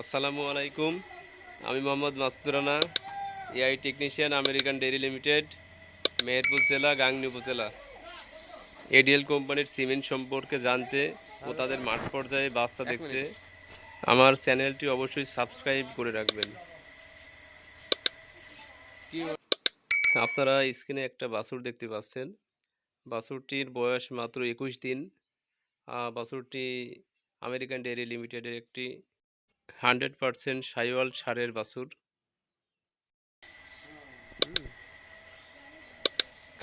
আসসালামু আলাইকুম। আমি Mohammad Masud Rana AI technician American dairy limited Meherpur জেলা গাংনী উপজেলা। এডিএল কোম্পানির সিমেন্ট সম্পর্কে জানতে ও তাদের মাঠ পর্যায়ে বাচ্চা দেখতে আমার চ্যানেলটি অবশ্যই সাবস্ক্রাইব করে রাখবেন। আপনারা স্ক্রিনে একটা বাছুর দেখতে পাচ্ছেন। বাছুরটির বয়স মাত্র একুশ দিন। বাছুরটি আমেরিকান ডেয়ারি লিমিটেডের একটি হান্ড্রেড পারসেন্ট সাইওয়াল সারের বাছুর।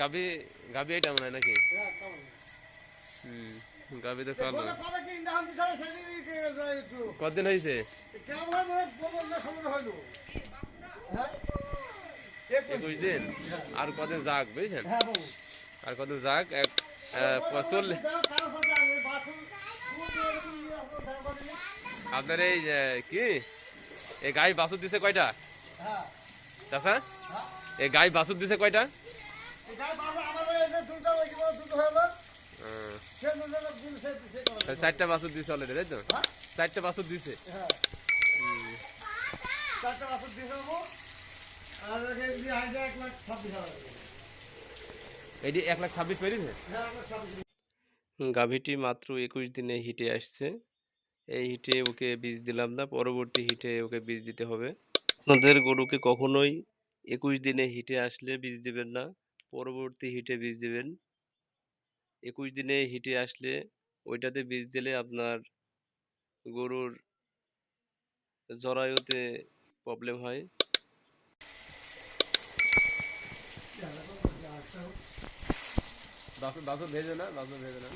গাবি গাবি এটা মনে হয় নাকি? হুম গাবি তো কালো। কতদিন হয়েছে একুশ দিন। আর কদিন যাক বুঝছেন? আর কত যাক এক পঁচল্লিশ আপনার এই কি? এই গাই বাছুর দিছে কয়টা? চাষা এই গাই বাছুর দিছে কয়টা? চারটা বাছুর দিছে অলরেডি তাই তো? চারটা বাছুর দিছে? এটি এক লাখ ছাব্বিশ পেরিয়েছে? গাভীটি মাত্র একুশ দিনে হিটে আসছে। এই হিটে ওকে বীজ দিলাম না পরবর্তী হিটে ওকে বীজ দিতে হবে। আপনাদের গরুকে কখনোই একুশ দিনে হিটে আসলে বীজ দিবেন না পরবর্তী হিটে বীজ দিবেন। একুশ দিনে হিটে আসলে ওইটাতে বীজ দিলে আপনার গরুর জরায়ুতে প্রবলেম হয়। বাসু বাসু ভেজে না বাসু ভেজে না।